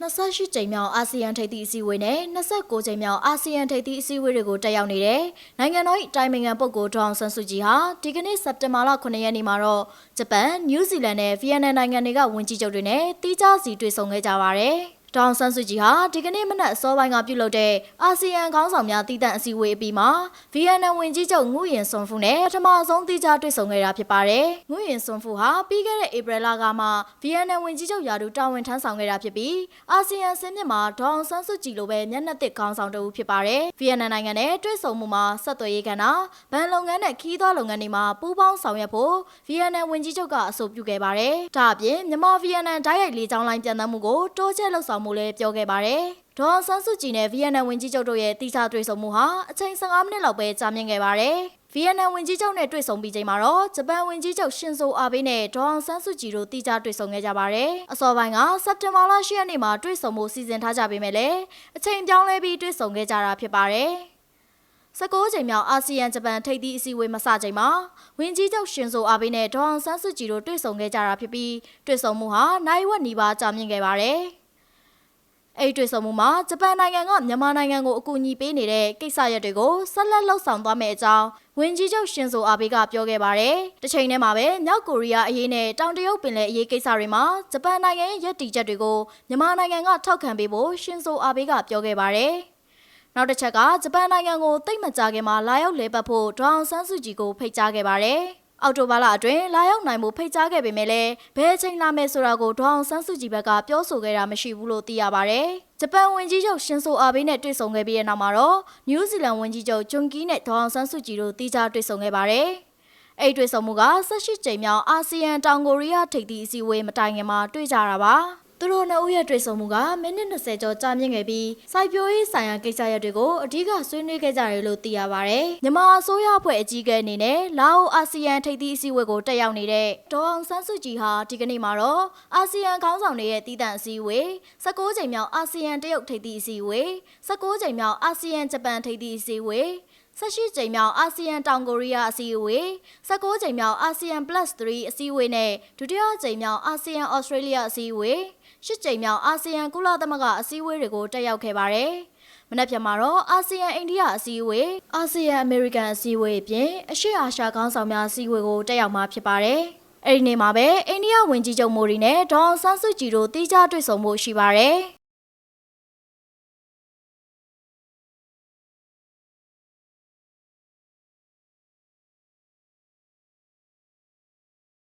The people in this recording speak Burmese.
28ကြိမ်မြောက်အာဆီယံထိပ်သီးအစည်းအဝေးနဲ့29ကြိမ်မြောက်အာဆီယံထိပ်သီးအစည်းအဝေးတွေကိုတက်ရောက်နေတဲ့နိုင်ငံတော်၏တိုင်ပင်ခံပုဂ္ဂိုလ်ဒေါအောင်ဆန်းစုကြည်ဟာဒီကနေ့စက်တင်ဘာလ9ရက်နေ့မှာတော့ဂျပန်၊နယူးဇီလန်နဲ့ဗီယက်နမ်နိုင်ငံတွေကဝန်ကြီးချုပ်တွေနဲ့တီးခြားစီတွေ့ဆုံခဲ့ကြပါတယ်။ ဒေါအောင်ဆန်းစုကြည်ဟာဒီကနေ့မနက်အစောပိုင်းကပြုလုပ်တဲ့အာဆီယံခေါင်းဆောင်များတည်တံ့အစည်းအဝေးအပြီးမှာဗီယက်နမ်ဝန်ကြီးချုပ်ငူယင်ဆွန်ဖူနဲ့ပထမဆုံးတီးခြားတွေ့ဆုံခဲ့တာဖြစ်ပါတယ်။ငူယင်ဆွန်ဖူဟာပြီးခဲ့တဲ့ဧပြီလကမှဗီယက်နမ်ဝန်ကြီးချုပ်ယာဒူတာဝန်ထမ်းဆောင်ခဲ့တာဖြစ်ပြီးအာဆီယံစင်းမြင့်မှာဒေါအောင်ဆန်းစုကြည်လိုပဲမျက်နှာသစ်ခေါင်းဆောင်တဦးဖြစ်ပါတယ်။ဗီယက်နမ်နိုင်ငံနဲ့တွေ့ဆုံမှုမှာဆက်သွယ်ရေးကဏ္ဍ၊ဗန်လုပ်ငန်းနဲ့ခီးသွွားလုပ်ငန်းတွေမှာပူးပေါင်းဆောင်ရွက်ဖို့ဗီယက်နမ်ဝန်ကြီးချုပ်ကအဆိုပြုခဲ့ပါတယ်။ဒါအပြင်မြန်မာဗီယက်နမ်ဓာတ်ရိုက်လေကြောင်းလိုင်းပြန်သန်းမှုကိုတိုးချဲ့လှုပ်ဆောင်မှုလည်းပြောခဲ့ပါတယ်။ဒေါ်အောင်ဆန်းစုကြည်နဲ့ဗီယက်နမ်ဝန်ကြီးချုပ်တို့ရဲ့တိကျတွေ့ဆုံမှုဟာအချိန်15မိနစ်လောက်ပဲကြာမြင့်ခဲ့ပါတယ်။ဗီယက်နမ်ဝန်ကြီးချုပ်နဲ့တွေ့ဆုံပြီးချိန်မှာတော့ဂျပန်ဝန်ကြီးချုပ်ရှင်ဇိုအာဘေးနဲ့ဒေါ်အောင်ဆန်းစုကြည်တို့တိကျတွေ့ဆုံခဲ့ကြပါတယ်။အစောပိုင်းကစက်တင်ဘာလ10ရက်နေ့မှာတွေ့ဆုံမှုစီစဉ်ထားကြပေမဲ့လည်းအချိန်ပြောင်းလဲပြီးတွေ့ဆုံခဲ့ကြတာဖြစ်ပါတယ်။19ချိန်မြောက်အာဆီယံဂျပန်ထိပ်သီးအစည်းအဝေးမစချိန်မှာဝင်းကြီးချုပ်ရှင်ဆိုအာဘေးနဲ့ဒေါအောင်ဆန်းစုကြည်တို့တွေ့ဆုံခဲ့ကြတာဖြစ်ပြီးတွေ့ဆုံမှုဟာနိုင်ဝက်နီးပါးကြာမြင့်ခဲ့ပါတယ်။ အဲ့ဒီတွေ့ဆုံမှုမှာဂျပန်နိုင်ငံကမြန်မာနိုင်ငံကိုအကူအညီပေးနေတဲ့ကိစ္စရပ်တွေကိုဆက်လက်လှုပ်ဆောင်သွားမယ့်အကြောင်းဝန်ကြီးချုပ်ရှင်ဆိုအာဘေးကပြောခဲ့ပါတယ်။တစ်ချိန်တည်းမှာပဲမြောက်ကိုရီးယားအရေးနဲ့တောင်တရုတ်ပင်လယ်အရေးကိစ္စတွေမှာဂျပန်နိုင်ငံရဲ့ရည်တည်ချက်တွေကိုမြန်မာနိုင်ငံကထောက်ခံပေးဖို့ရှင်ဆိုအာဘေးကပြောခဲ့ပါတယ်။နောက်တစ်ချက်ကဂျပန်နိုင်ငံကိုတိတ်မကြခင်မှာလာရောက်လဲပတ်ဖို့ဒေါအောင်ဆန်းစုကြည်ကိုဖိတ်ကြားခဲ့ပါတယ်။ အော်တိုဘာလအတွင်းလာရောက်နိုင်မှုဖိတ်ကြားခဲ့ပေမဲ့လည်းဘယ်အချိန်လာမယ်ဆိုတာကိုဒေါအောင်ဆန်းစုကြည်ဘက်ကပြောဆိုခဲ့တာမရှိဘူးလို့သိရပါဗျ။ဂျပန်ဝန်ကြီးချုပ်ရှင်ဆိုအာဘေးနဲ့တွေ့ဆုံခဲ့ပြီးတဲ့နောက်မှာတော့နယူးဇီလန်ဝန်ကြီးချုပ်ဂျွန်ကီနဲ့ဒေါအောင်ဆန်းစုကြည်တို့တီးခြားတွေ့ဆုံခဲ့ပါတယ်။အဲ့ဒီတွေ့ဆုံမှုက18ကြိမ်မြောက်အာဆီယံတောင်ကိုရီးယားထိပ်သီးအစည်းအဝေးမတိုင်ခင်မှာတွေ့ကြတာပါ။ သူတို့နှစ်ဦးရဲ့တွေ့ဆုံမှုကမိနစ်20ကျော်ကြာမြင့်ခဲ့ပြီးစိုက်ပျိုးရေးဆိုင်ရာကိစ္စရပ်တွေကိုအဓိကဆွေးနွေးခဲ့ကြတယ်လို့သိရပါဗျ။မြန်မာအစိုးရအဖွဲ့အကြီးအကဲအနေနဲ့လာအိုအာဆီယံထိပ်သီးအစည်းအဝေးကိုတက်ရောက်နေတဲ့ဒေါအောင်ဆန်းစုကြည်ဟာဒီကနေ့မှာတော့အာဆီယံခေါင်းဆောင်တွေရဲ့တည်တံ့အစည်းအဝေး16ချိန်မြောက်အာဆီယံတရုတ်ထိပ်သီးအစည်းအဝေး16ချိန်မြောက်အာဆီယံဂျပန်ထိပ်သီးအစည်းအဝေး 18ကြိမ်မြောက်အာဆီယံတောင်ကိုရီးယားအစည်းအဝေး19ကြိမ်မြောက်အာဆီယံ +3 အစည်းအဝေးနဲ့ဒုတိယကြိမ်မြောက်အာဆီယံဩစတြေးလျအစည်းအဝေးရှစ်ကြိမ်မြောက်အာဆီယံကုလသမဂ္ဂအစည်းအဝေးတွေကိုတက်ရောက်ခဲ့ပါတယ်။မနက်ဖြန်မှာတော့အာဆီယံအိန္ဒိယအစည်းအဝေးအာဆီယံအမေရိကန်အစည်းအဝေးအပြင်အရှေ့အာရှခေါင်းဆောင်များအစည်းအဝေးကိုတက်ရောက်မှာဖြစ်ပါတယ်။အဲဒီနေ့မှာပဲအိန္ဒိယဝန်ကြီးချုပ်မိုဒီနဲ့ဒေါအောင်ဆန်းစုကြည်တို့တီးခြားတွေ့ဆုံမှုရှိပါတယ်။